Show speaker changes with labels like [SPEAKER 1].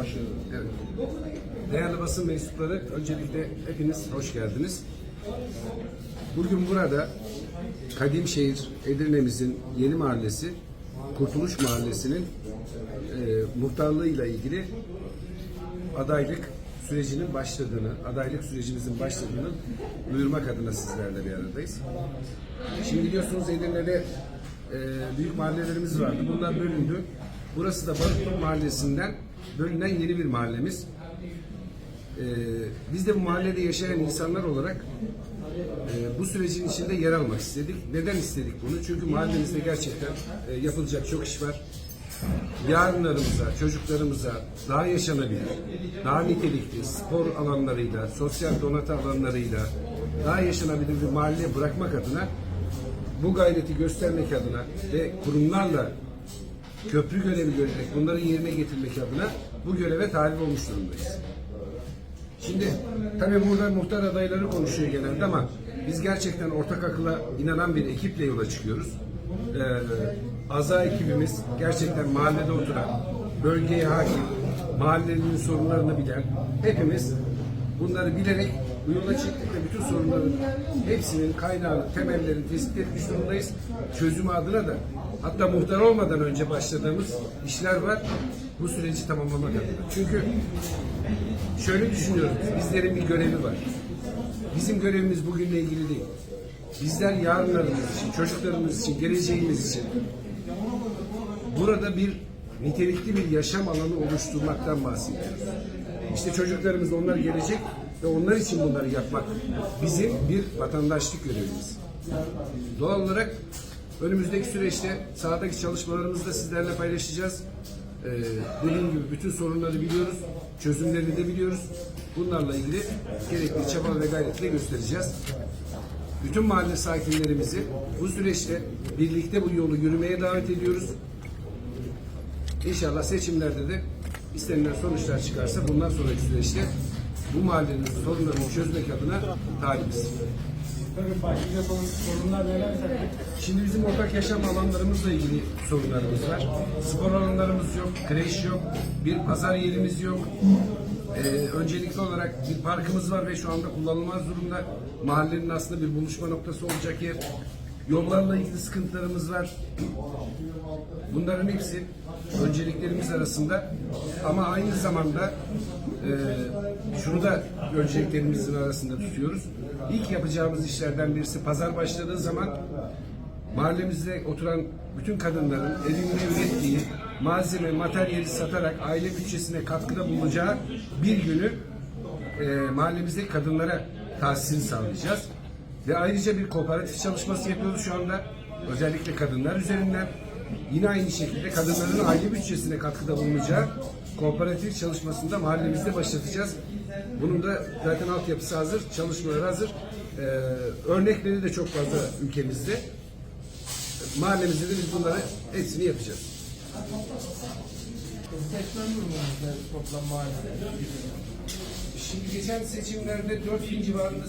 [SPEAKER 1] başlıyoruz.
[SPEAKER 2] Evet. Değerli basın mensupları, öncelikle hepiniz hoş geldiniz. Bugün burada Kadimşehir Edirne'mizin yeni mahallesi, Kurtuluş Mahallesi'nin e, muhtarlığıyla ilgili adaylık sürecinin başladığını, adaylık sürecimizin başladığını duyurmak adına sizlerle bir aradayız. Şimdi biliyorsunuz Edirne'de e, büyük mahallelerimiz vardı. Bunlar bölündü. Burası da Balıklı Mahallesi'nden bölünen yeni bir mahallemiz. E, biz de bu mahallede yaşayan insanlar olarak e, bu sürecin içinde yer almak istedik. Neden istedik bunu? Çünkü mahallemizde gerçekten e, yapılacak çok iş var. Yarınlarımıza, çocuklarımıza daha yaşanabilir, daha nitelikli spor alanlarıyla, sosyal donatı alanlarıyla daha yaşanabilir bir mahalle bırakmak adına bu gayreti göstermek adına ve kurumlarla köprü görevi görerek bunları yerine getirmek adına bu göreve talip olmuş durumdayız. Şimdi tabii burada muhtar adayları konuşuyor genelde ama biz gerçekten ortak akıla inanan bir ekiple yola çıkıyoruz. Ee, Aza ekibimiz gerçekten mahallede oturan, bölgeye hakim, mahallenin sorunlarını bilen hepimiz bunları bilerek bu yola çıktık ve bütün sorunların hepsinin kaynağını, temellerini tespit etmiş durumdayız. Çözümü adına da hatta muhtar olmadan önce başladığımız işler var. Bu süreci tamamlamak adına. Çünkü şöyle düşünüyoruz. Bizlerin bir görevi var. Bizim görevimiz bugünle ilgili değil. Bizler yarınlarımız için, çocuklarımız için, geleceğimiz için burada bir nitelikli bir yaşam alanı oluşturmaktan bahsediyoruz. İşte çocuklarımız onlar gelecek ve onlar için bunları yapmak bizim bir vatandaşlık görevimiz. Doğal olarak önümüzdeki süreçte sahadaki çalışmalarımızı da sizlerle paylaşacağız. Ee, dediğim gibi bütün sorunları biliyoruz, çözümlerini de biliyoruz. Bunlarla ilgili gerekli çaba ve gayretle göstereceğiz. Bütün mahalle sakinlerimizi bu süreçte birlikte bu yolu yürümeye davet ediyoruz. İnşallah seçimlerde de istenilen sonuçlar çıkarsa bundan sonraki süreçte bu mahallenin sorunlarını çözmek adına talibiz.
[SPEAKER 3] Tabii olan sorunlar neler?
[SPEAKER 2] Şimdi bizim ortak yaşam alanlarımızla ilgili sorunlarımız var. Spor alanlarımız yok, kreş yok, bir pazar yerimiz yok. Ee, öncelikli olarak bir parkımız var ve şu anda kullanılmaz durumda. Mahallenin aslında bir buluşma noktası olacak yer. Yollarla ilgili sıkıntılarımız var. Bunların hepsi önceliklerimiz arasında ama aynı zamanda e, şunu da önceliklerimizin arasında tutuyoruz. İlk yapacağımız işlerden birisi pazar başladığı zaman mahallemizde oturan bütün kadınların evinde ürettiği malzeme, materyali satarak aile bütçesine katkıda bulunacağı bir günü e, mahallemizdeki kadınlara tahsisini sağlayacağız. Ve ayrıca bir kooperatif çalışması yapıyoruz şu anda. Özellikle kadınlar üzerinden. Yine aynı şekilde kadınların aile bütçesine katkıda bulunacağı kooperatif çalışmasında mahallemizde başlatacağız. Bunun da zaten altyapısı hazır, çalışmalar hazır. Ee, örnekleri de çok fazla ülkemizde. Mahallemizde de biz bunları hepsini yapacağız. Şimdi geçen seçimlerde 4000 civarında